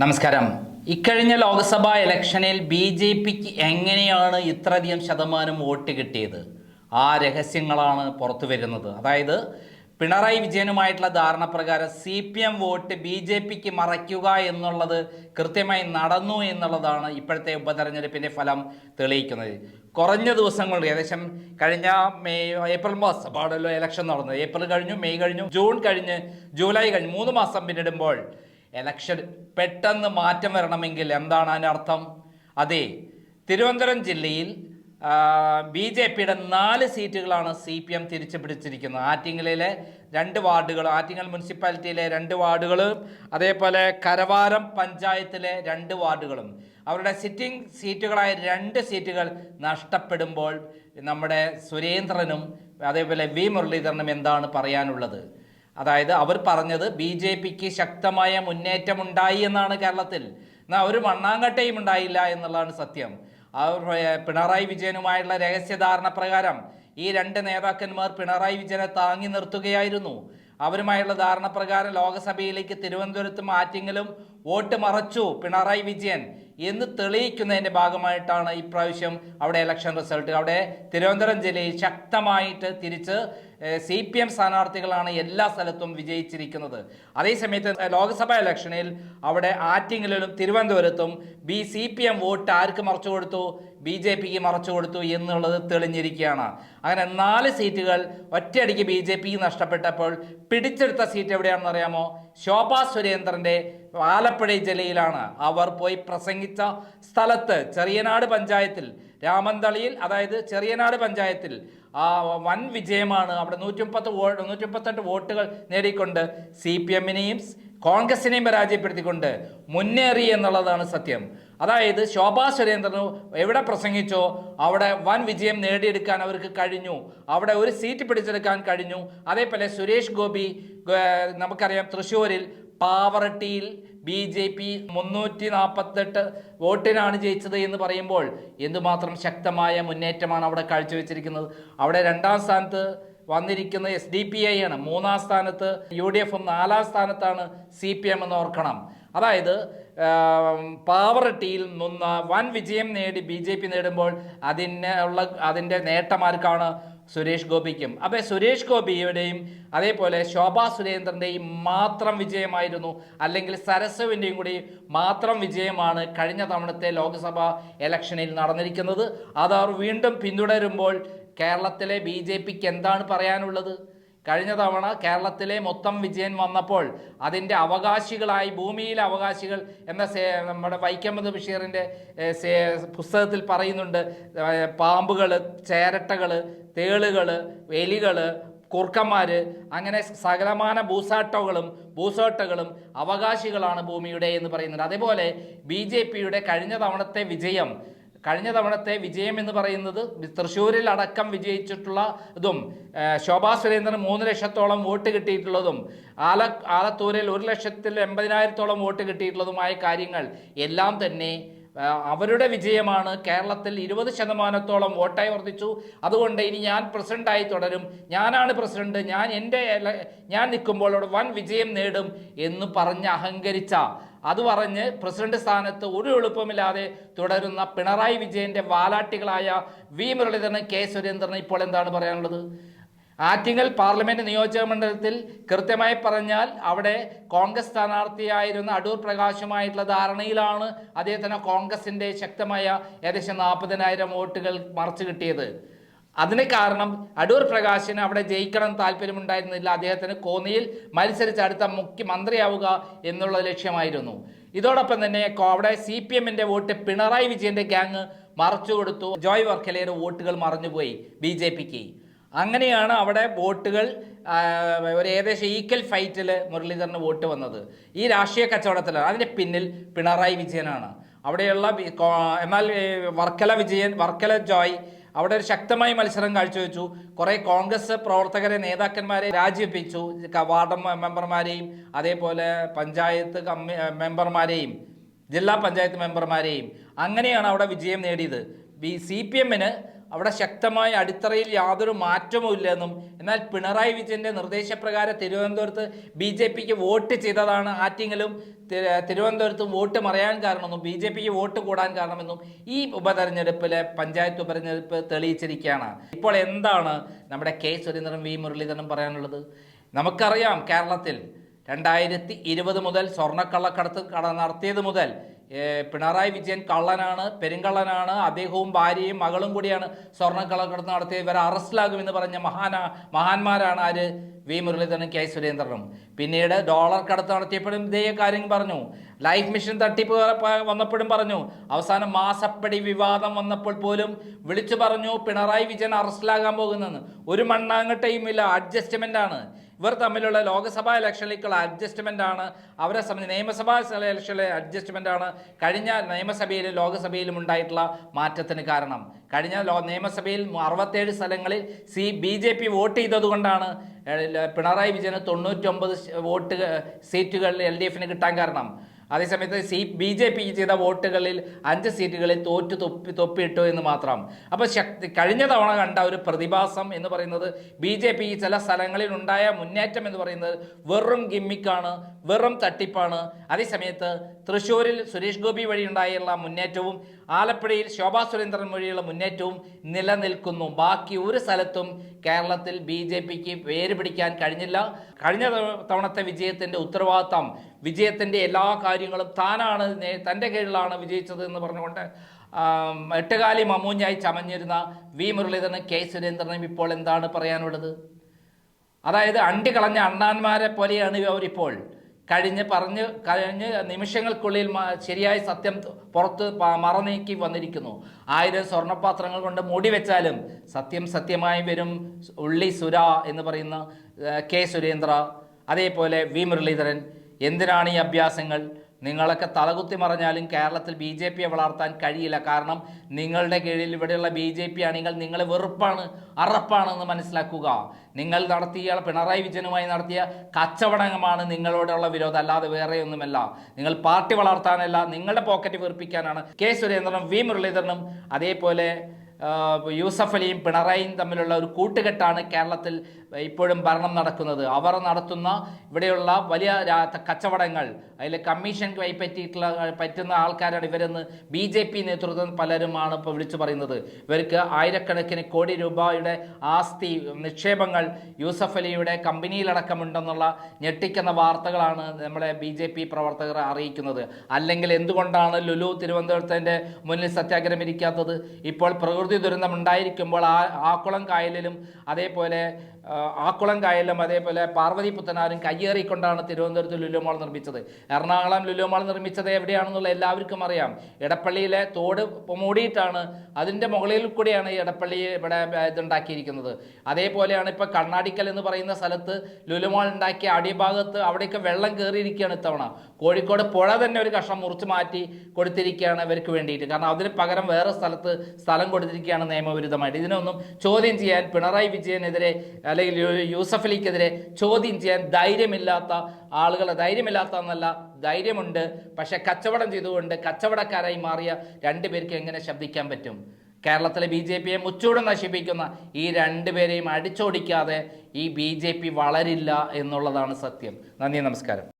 നമസ്കാരം. ഇക്കഴിഞ്ഞ ലോക്സഭാ ഇലക്ഷനിൽ ബി ജെ പിക്ക് എങ്ങനെയാണ് ഇത്രയധികം ശതമാനം വോട്ട് കിട്ടിയത്? ആ രഹസ്യങ്ങളാണ് പുറത്തു വരുന്നത്. അതായത് പിണറായി വിജയനുമായിട്ടുള്ള ധാരണ പ്രകാരം C P M vote B J പിക്ക് മറയ്ക്കുക എന്നുള്ളത് കൃത്യമായി നടന്നു എന്നുള്ളതാണ് ഇപ്പോഴത്തെ ഉപതെരഞ്ഞെടുപ്പിന്റെ ഫലം തെളിയിക്കുന്നത്. കുറഞ്ഞ ദിവസങ്ങൾ ഏകദേശം കഴിഞ്ഞ മെയ് ഏപ്രിൽ മാസം പാടല്ലോ ഇലക്ഷൻ നടന്നത്. ഏപ്രിൽ കഴിഞ്ഞു മെയ് കഴിഞ്ഞു ജൂൺ കഴിഞ്ഞ് ജൂലൈ കഴിഞ്ഞ് മൂന്ന് മാസം പിന്നിടുമ്പോൾ ഇലക്ഷൻ പെട്ടെന്ന് മാറ്റം വരണമെങ്കിൽ എന്താണ് അതിനർത്ഥം അതെ തിരുവനന്തപുരം ജില്ലയിൽ ബി ജെ പിയുടെ നാല് സീറ്റുകളാണ് സി പി എം തിരിച്ചു പിടിച്ചിരിക്കുന്നത് ആറ്റിങ്ങലിലെ രണ്ട് വാർഡുകൾ ആറ്റിങ്ങൽ മുനിസിപ്പാലിറ്റിയിലെ രണ്ട് വാർഡുകളും അതേപോലെ കരവാരം പഞ്ചായത്തിലെ രണ്ട് വാർഡുകളും. അവരുടെ സിറ്റിംഗ് സീറ്റുകളായ രണ്ട് സീറ്റുകൾ നഷ്ടപ്പെടുമ്പോൾ നമ്മുടെ സുരേന്ദ്രനും അതേപോലെ വി മുരളീധരനും എന്താണ് പറയാനുള്ളത്? അതായത് അവർ പറഞ്ഞത് ബി ജെ പിക്ക് ശക്തമായ മുന്നേറ്റമുണ്ടായി എന്നാണ് കേരളത്തിൽ. എന്നാൽ ഒരു മണ്ണാങ്കട്ടയും ഉണ്ടായില്ല എന്നുള്ളതാണ് സത്യം. അവർ പിണറായി വിജയനുമായുള്ള രഹസ്യധാരണ പ്രകാരം ഈ രണ്ട് നേതാക്കന്മാർ പിണറായി വിജയനെ താങ്ങി നിർത്തുകയായിരുന്നു. അവരുമായുള്ള ധാരണ പ്രകാരം ലോകസഭയിലേക്ക് തിരുവനന്തപുരത്തും ആറ്റിങ്ങലും വോട്ട് മറച്ചു പിണറായി വിജയൻ. എന്ന് തെളിയിക്കുന്നതിന്റെ ഭാഗമായിട്ടാണ് ഇപ്രാവശ്യം അവിടെ ഇലക്ഷൻ റിസൾട്ട് അവിടെ തിരുവനന്തപുരം ജില്ലയിൽ ശക്തമായിട്ട് തിരിച്ച് സി പി എം സ്ഥാനാർത്ഥികളാണ് എല്ലാ സ്ഥലത്തും വിജയിച്ചിരിക്കുന്നത്. അതേസമയത്ത് ലോക്സഭാ ഇലക്ഷനിൽ അവിടെ ആറ്റിങ്ങലിലും തിരുവനന്തപുരത്തും B C P M vote ആർക്ക് മറച്ചു കൊടുത്തു? ബി ജെ പിക്ക് മറച്ചു കൊടുത്തു എന്നുള്ളത് തെളിഞ്ഞിരിക്കുകയാണ്. അങ്ങനെ നാല് സീറ്റുകൾ ഒറ്റയടിക്ക് ബി ജെ പിക്ക് നഷ്ടപ്പെട്ടപ്പോൾ പിടിച്ചെടുത്ത സീറ്റ് എവിടെയാണെന്ന് അറിയാമോ? ശോഭാ സുരേന്ദ്രന്റെ ആലപ്പുഴ ജില്ലയിലാണ് അവർ പോയി പ്രസംഗിച്ച സ്ഥലത്ത് ചെറിയനാട് പഞ്ചായത്തിൽ രാമന്തളിയിൽ അതായത് ചെറിയനാട് പഞ്ചായത്തിൽ ആ വൻ വിജയമാണ് അവിടെ നൂറ്റി മുപ്പത്ത് വോട്ട് നൂറ്റി മുപ്പത്തെട്ട് വോട്ടുകൾ നേടിക്കൊണ്ട് സി പി എമ്മിനെയും കോൺഗ്രസിനെയും പരാജയപ്പെടുത്തിക്കൊണ്ട് മുന്നേറി എന്നുള്ളതാണ് സത്യം. അതായത് ശോഭാ സുരേന്ദ്രന് എവിടെ പ്രസംഗിച്ചോ അവിടെ വൻ വിജയം നേടിയെടുക്കാൻ അവർക്ക് കഴിഞ്ഞു. അവിടെ ഒരു സീറ്റ് പിടിച്ചെടുക്കാൻ കഴിഞ്ഞു. അതേപോലെ സുരേഷ് ഗോപി നമുക്കറിയാം തൃശ്ശൂരിൽ പാവറട്ടിയിൽ ബി ജെ പി മുന്നൂറ്റി നാൽപ്പത്തെട്ട് വോട്ടിനാണ് ജയിച്ചത് എന്ന് പറയുമ്പോൾ എന്തുമാത്രം ശക്തമായ മുന്നേറ്റമാണ് അവിടെ കാഴ്ചവെച്ചിരിക്കുന്നത്. അവിടെ രണ്ടാം സ്ഥാനത്ത് വന്നിരിക്കുന്നത് എസ് ഡി പി ഐ ആണ്. മൂന്നാം സ്ഥാനത്ത് യു ഡി എഫും നാലാം സ്ഥാനത്താണ് സി പി എം എന്ന് ഓർക്കണം. അതായത് പാവറട്ടിയിൽ നിന്ന് വൻ വിജയം നേടി ബി ജെ പി നേടുമ്പോൾ അതിന് ഉള്ള അതിന്റെ നേട്ടമാർക്കാണ് സുരേഷ് ഗോപിക്കും. അപ്പോൾ സുരേഷ് ഗോപിയുടെയും അതേപോലെ ശോഭാ സുരേന്ദ്രന്റെയും മാത്രം വിജയമായിരുന്നു അല്ലെങ്കിൽ സരസുവിന്റെയും കൂടി മാത്രം വിജയമാണ് കഴിഞ്ഞ തവണത്തെ ലോക്സഭാ ഇലക്ഷനിൽ നടന്നിരിക്കുന്നത്. അത് അവർ വീണ്ടും പിന്തുടരുമ്പോൾ കേരളത്തിലെ ബി എന്താണ് പറയാനുള്ളത്? കഴിഞ്ഞ തവണ കേരളത്തിലെ മൊത്തം വിജയൻ വന്നപ്പോൾ അതിന്റെ അവകാശികളായി ഭൂമിയിലെ അവകാശികൾ എന്ന നമ്മുടെ വൈക്കമ്മദ് ബഷീറിന്റെ പുസ്തകത്തിൽ പറയുന്നുണ്ട് പാമ്പുകൾ ചേരട്ടകൾ തേളുകൾ എലികൾ കുർക്കന്മാർ അങ്ങനെ സകലമാന ഭൂസാട്ടകളും ഭൂസോട്ടകളും അവകാശികളാണ് ഭൂമിയുടെ എന്ന് പറയുന്നുണ്ട് അതേപോലെ ബി കഴിഞ്ഞ തവണത്തെ വിജയം കഴിഞ്ഞ തവണത്തെ വിജയം എന്ന് പറയുന്നത് തൃശ്ശൂരിൽ അടക്കം വിജയിച്ചിട്ടുള്ള ഇതും ശോഭാ സുരേന്ദ്രന് മൂന്ന് ലക്ഷത്തോളം വോട്ട് കിട്ടിയിട്ടുള്ളതും ആല ആലത്തൂരിൽ ഒരു ലക്ഷത്തിൽ എൺപതിനായിരത്തോളം വോട്ട് കിട്ടിയിട്ടുള്ളതുമായ കാര്യങ്ങൾ എല്ലാം തന്നെ അവരുടെ വിജയമാണ്. കേരളത്തിൽ ഇരുപത് ശതമാനത്തോളം വോട്ടായി വർദ്ധിച്ചു. അതുകൊണ്ട് ഇനി ഞാൻ പ്രസിഡന്റായി തുടരും. ഞാനാണ് പ്രസിഡന്റ്. ഞാൻ എന്റെ ഞാൻ നിൽക്കുമ്പോൾ അവിടെ വൻ വിജയം നേടും എന്ന് പറഞ്ഞ് അഹങ്കരിച്ച അത് പറഞ്ഞ് പ്രസിഡന്റ് സ്ഥാനത്ത് ഒരു എളുപ്പമില്ലാതെ തുടരുന്ന പിണറായി വിജയന്റെ വാലാട്ടികളായ വി മുരളീധരൻ കെ സുരേന്ദ്രൻ ഇപ്പോൾ എന്താണ് പറയാനുള്ളത്? ആറ്റിങ്ങൽ പാർലമെന്റ് നിയോജക മണ്ഡലത്തിൽ കൃത്യമായി പറഞ്ഞാൽ അവിടെ കോൺഗ്രസ് സ്ഥാനാർത്ഥിയായിരുന്ന അടൂർ പ്രകാശുമായിട്ടുള്ള ധാരണയിലാണ് അദ്ദേഹത്തിന് കോൺഗ്രസിന്റെ ശക്തമായ ഏകദേശം നാൽപ്പതിനായിരം വോട്ടുകൾ മറച്ചു കിട്ടിയത്. അതിന് കാരണം അടൂർ പ്രകാശിന് അവിടെ ജയിക്കണം താല്പര്യമുണ്ടായിരുന്നില്ല. അദ്ദേഹത്തിന് കോന്നിയിൽ മത്സരിച്ച് അടുത്ത മുഖ്യമന്ത്രിയാവുക എന്നുള്ള ലക്ഷ്യമായിരുന്നു. ഇതോടൊപ്പം തന്നെ അവിടെ സി പി എമ്മിന്റെ വോട്ട് പിണറായി വിജയന്റെ ഗ്യാങ് മറച്ചു കൊടുത്തു. ജോയ് വർക്കലയുടെ വോട്ടുകൾ മറഞ്ഞുപോയി ബി ജെ പിക്ക്. അങ്ങനെയാണ് അവിടെ വോട്ടുകൾ ഒരു ഏകദേശം ഈക്വൽ ഫൈറ്റിൽ മുരളീധരന് വോട്ട് വന്നത്. ഈ രാഷ്ട്രീയ കച്ചവടത്തിലാണ്. അതിന്റെ പിന്നിൽ പിണറായി വിജയനാണ്. അവിടെയുള്ള എന്നാൽ വർക്കല വിജയൻ വർക്കല ജോയ് അവിടെ ഒരു ശക്തമായ മത്സരം കാഴ്ചവെച്ചു. കുറേ കോൺഗ്രസ് പ്രവർത്തകരെ നേതാക്കന്മാരെ രാജിവെപ്പിച്ചു വാർഡ് മെമ്പർമാരെയും അതേപോലെ പഞ്ചായത്ത് കമ്മി മെമ്പർമാരെയും ജില്ലാ പഞ്ചായത്ത് മെമ്പർമാരെയും. അങ്ങനെയാണ് അവിടെ വിജയം നേടിയത്. ബി സി പി എമ്മിന് അവിടെ ശക്തമായ അടിത്തറയിൽ യാതൊരു മാറ്റവും ഇല്ലെന്നും എന്നാൽ പിണറായി വിജയന്റെ നിർദ്ദേശപ്രകാരം തിരുവനന്തപുരത്ത് ബി ജെ പിക്ക് വോട്ട് ചെയ്തതാണ് ആറ്റിങ്ങലും തിരുവനന്തപുരത്തും വോട്ട് മറയാൻ കാരണമെന്നും ബി ജെ പിക്ക് വോട്ട് കൂടാൻ കാരണമെന്നും ഈ ഉപതെരഞ്ഞെടുപ്പിലെ പഞ്ചായത്ത് ഉപതെരഞ്ഞെടുപ്പ് തെളിയിച്ചിരിക്കുകയാണ്. ഇപ്പോൾ എന്താണ് നമ്മുടെ കെ സുരേന്ദ്രൻ വി മുരളീധരനും പറയാനുള്ളത്? നമുക്കറിയാം കേരളത്തിൽ രണ്ടായിരത്തി ഇരുപത് മുതൽ സ്വർണക്കള്ളക്കടത്ത് കട നടത്തിയത് മുതൽ പിണറായി വിജയൻ കള്ളനാണ് പെരുങ്കള്ളനാണ് അദ്ദേഹവും ഭാര്യയും മകളും കൂടിയാണ് സ്വർണക്കള്ളക്കടത്ത് നടത്തിയത് ഇവരെ അറസ്റ്റിലാകുമെന്ന് പറഞ്ഞ മഹാന മഹാന്മാരാണ് ആര്? വി. മുരളീധരനും കെ. സുരേന്ദ്രനും. പിന്നീട് ഡോളർ കടത്ത് നടത്തിയപ്പോഴും ഇതേ കാര്യം പറഞ്ഞു. ലൈഫ് മിഷൻ തട്ടിപ്പ് വന്നപ്പോഴും പറഞ്ഞു. അവസാനം മാസപ്പടി വിവാദം വന്നപ്പോൾ പോലും വിളിച്ചു പറഞ്ഞു പിണറായി വിജയൻ അറസ്റ്റിലാകാൻ പോകുന്നെന്ന്. ഒരു മണ്ണാങ്ങട്ടയുമില്ല അഡ്ജസ്റ്റ്മെന്റ് ആണ് ഇവർ തമ്മിലുള്ള ലോക്സഭാ ഇലക്ഷനിലേക്കുള്ള അഡ്ജസ്റ്റ്മെന്റ് ആണ്. അവരെ സംബന്ധിച്ച് നിയമസഭാ ഇലക്ഷനിലെ അഡ്ജസ്റ്റ്മെന്റ് ആണ്. കഴിഞ്ഞ നിയമസഭയിലും ലോക്സഭയിലും ഉണ്ടായിട്ടുള്ള മാറ്റത്തിന് കാരണം. കഴിഞ്ഞ ലോ നിയമസഭയിൽ അറുപത്തേഴ് സ്ഥലങ്ങളിൽ C B J P vote ചെയ്തതുകൊണ്ടാണ് Pinarayi വിജയന് തൊണ്ണൂറ്റൊമ്പത് വോട്ട് സീറ്റുകൾ എൽ ഡി എഫിന് കിട്ടാൻ കാരണം. അതേസമയത്ത് സി ബി ജെ പി ചെയ്ത വോട്ടുകളിൽ അഞ്ച് സീറ്റുകളിൽ തോറ്റു തൊപ്പി തൊപ്പിയിട്ടു എന്ന് മാത്രം. അപ്പോൾ ശക്തി കഴിഞ്ഞ തവണ കണ്ട ഒരു പ്രതിഭാസം എന്ന് പറയുന്നത് ബി ജെ പി ചില സ്ഥലങ്ങളിൽ ഉണ്ടായ മുന്നേറ്റം എന്ന് പറയുന്നത് വെറും ഗിമ്മിക്കാണ് വെറും തട്ടിപ്പാണ്. അതേസമയത്ത് തൃശ്ശൂരിൽ സുരേഷ് ഗോപി വഴി ഉണ്ടായുള്ള മുന്നേറ്റവും ആലപ്പുഴയിൽ ശോഭാ സുരേന്ദ്രൻ വഴിയുള്ള മുന്നേറ്റവും നിലനിൽക്കുന്നു. ബാക്കി ഒരു സ്ഥലത്തും കേരളത്തിൽ ബി ജെ പിക്ക് വേര് പിടിക്കാൻ കഴിഞ്ഞില്ല. കഴിഞ്ഞ തവണത്തെ വിജയത്തിന്റെ ഉത്തരവാദിത്തം വിജയത്തിന്റെ എല്ലാ കാര്യങ്ങളും താനാണ് തന്റെ കീഴിലാണ് വിജയിച്ചത് എന്ന് പറഞ്ഞുകൊണ്ട് എട്ടുകാലി മമ്മൂഞ്ഞായി ചമഞ്ഞിരുന്ന വി മുരളീധരനും കെ സുരേന്ദ്രനും ഇപ്പോൾ എന്താണ് പറയാനുള്ളത്? അതായത് അണ്ടി കളഞ്ഞ അണ്ണാന്മാരെ പോലെയാണ് അവരിപ്പോൾ കഴിഞ്ഞ് പറഞ്ഞ് കഴിഞ്ഞ് നിമിഷങ്ങൾക്കുള്ളിൽ ശരിയായ സത്യം പുറത്ത് മറനീക്കി വന്നിരിക്കുന്നു. ആയിരം സ്വർണപാത്രങ്ങൾ കൊണ്ട് മൂടി വെച്ചാലും സത്യം സത്യമായി വരും. ഉള്ളി സുര എന്ന് പറയുന്ന കെ സുരേന്ദ്ര അതേപോലെ വി മുരളീധരൻ. എന്തിനാണ് ഈ അഭ്യാസങ്ങൾ? നിങ്ങളൊക്കെ തലകുത്തി മറിഞ്ഞാലും കേരളത്തിൽ ബി ജെ പിയെ വളർത്താൻ കഴിയില്ല. കാരണം നിങ്ങളുടെ കീഴിൽ ഇവിടെയുള്ള ബി ജെ പി ആണെങ്കിൽ നിങ്ങൾ വെറുപ്പാണ് അറപ്പാണെന്ന് മനസ്സിലാക്കുക. നിങ്ങൾ നടത്തിയ പിണറായി വിജയനുമായി നടത്തിയ കച്ചവടമാണ് നിങ്ങളോടുള്ള വിരോധം. അല്ലാതെ വേറെയൊന്നുമല്ല. നിങ്ങൾ പാർട്ടി വളർത്താനല്ല നിങ്ങളുടെ പോക്കറ്റ് വീർപ്പിക്കാനാണ് കെ സുരേന്ദ്രനും വി മുരളീധരനും അതേപോലെ യൂസഫ് അലിയും പിണറായിയും തമ്മിലുള്ള ഒരു കൂട്ടുകെട്ടാണ് കേരളത്തിൽ ഇപ്പോഴും ഭരണം നടക്കുന്നത്. അവർ നടത്തുന്ന ഇവിടെയുള്ള വലിയ കച്ചവടങ്ങൾ അതിൽ കമ്മീഷൻ കൈപ്പറ്റിയിട്ടുള്ള പറ്റുന്ന ആൾക്കാരാണ് ഇവരെന്ന് ബി ജെ പി നേതൃത്വം പലരുമാണ് ഇപ്പോൾ വിളിച്ചു പറയുന്നത്. ഇവർക്ക് ആയിരക്കണക്കിന് കോടി രൂപയുടെ ആസ്തി നിക്ഷേപങ്ങൾ യൂസഫ് അലിയുടെ കമ്പനിയിലടക്കമുണ്ടെന്നുള്ള ഞെട്ടിക്കുന്ന വാർത്തകളാണ് നമ്മളെ ബി ജെ പി പ്രവർത്തകർ അറിയിക്കുന്നത്. അല്ലെങ്കിൽ എന്തുകൊണ്ടാണ് ലുലു തിരുവനന്തപുരത്തിന്റെ മുന്നിൽ സത്യാഗ്രഹം ഇരിക്കാത്തത്? ഇപ്പോൾ പ്രകൃതി ദുരന്തം ഉണ്ടായിരിക്കുമ്പോൾ ആ ആക്കുളം കായലിലും അതേപോലെ ആക്കുളം കായലും അതേപോലെ പാർവതി പുത്തനാരും കയ്യേറിക്കൊണ്ടാണ് തിരുവനന്തപുരത്ത് ലുലുമാൾ നിർമ്മിച്ചത്. എറണാകുളം ലുലുമാൾ നിർമ്മിച്ചത് എവിടെയാണെന്നുള്ള എല്ലാവർക്കും അറിയാം. ഇടപ്പള്ളിയിലെ തോട് മൂടിയിട്ടാണ് അതിന്റെ മുകളിൽ കൂടിയാണ് ഈ ഇടപ്പള്ളി ഇവിടെ ഇതുണ്ടാക്കിയിരിക്കുന്നത്. അതേപോലെയാണ് ഇപ്പോൾ കണ്ണാടിക്കൽ എന്ന് പറയുന്ന സ്ഥലത്ത് ലുലുമാൾ ഉണ്ടാക്കിയ അടിഭാഗത്ത് അവിടെയൊക്കെ വെള്ളം കയറിയിരിക്കുകയാണ് ഇത്തവണ. കോഴിക്കോട് പുഴ തന്നെ ഒരു കഷ്ണം മുറിച്ച് മാറ്റി കൊടുത്തിരിക്കുകയാണ് ഇവർക്ക് വേണ്ടിയിട്ട്. കാരണം അതിന് പകരം വേറെ സ്ഥലത്ത് സ്ഥലം കൊടുത്തിരിക്കുകയാണ് നിയമവിരുദ്ധമായിട്ട്. ഇതിനൊന്നും ചോദ്യം ചെയ്യാൻ പിണറായി വിജയനെതിരെ അല്ലെങ്കിൽ യൂസഫ് അലിക്കെതിരെ ചോദ്യം ചെയ്യാൻ ധൈര്യമില്ലാത്ത ആളുകൾ ധൈര്യമില്ലാത്ത എന്നല്ല ധൈര്യമുണ്ട്. പക്ഷെ കച്ചവടം ചെയ്തുകൊണ്ട് കച്ചവടക്കാരായി മാറിയ രണ്ടുപേർക്ക് എങ്ങനെ ശബ്ദിക്കാൻ പറ്റും? കേരളത്തിലെ ബി ജെ പിയെ മുച്ചൂടും നശിപ്പിക്കുന്ന ഈ രണ്ടുപേരെയും അടിച്ചോടിക്കാതെ ഈ ബി ജെ പി വളരില്ല എന്നുള്ളതാണ് സത്യം. നന്ദി നമസ്കാരം.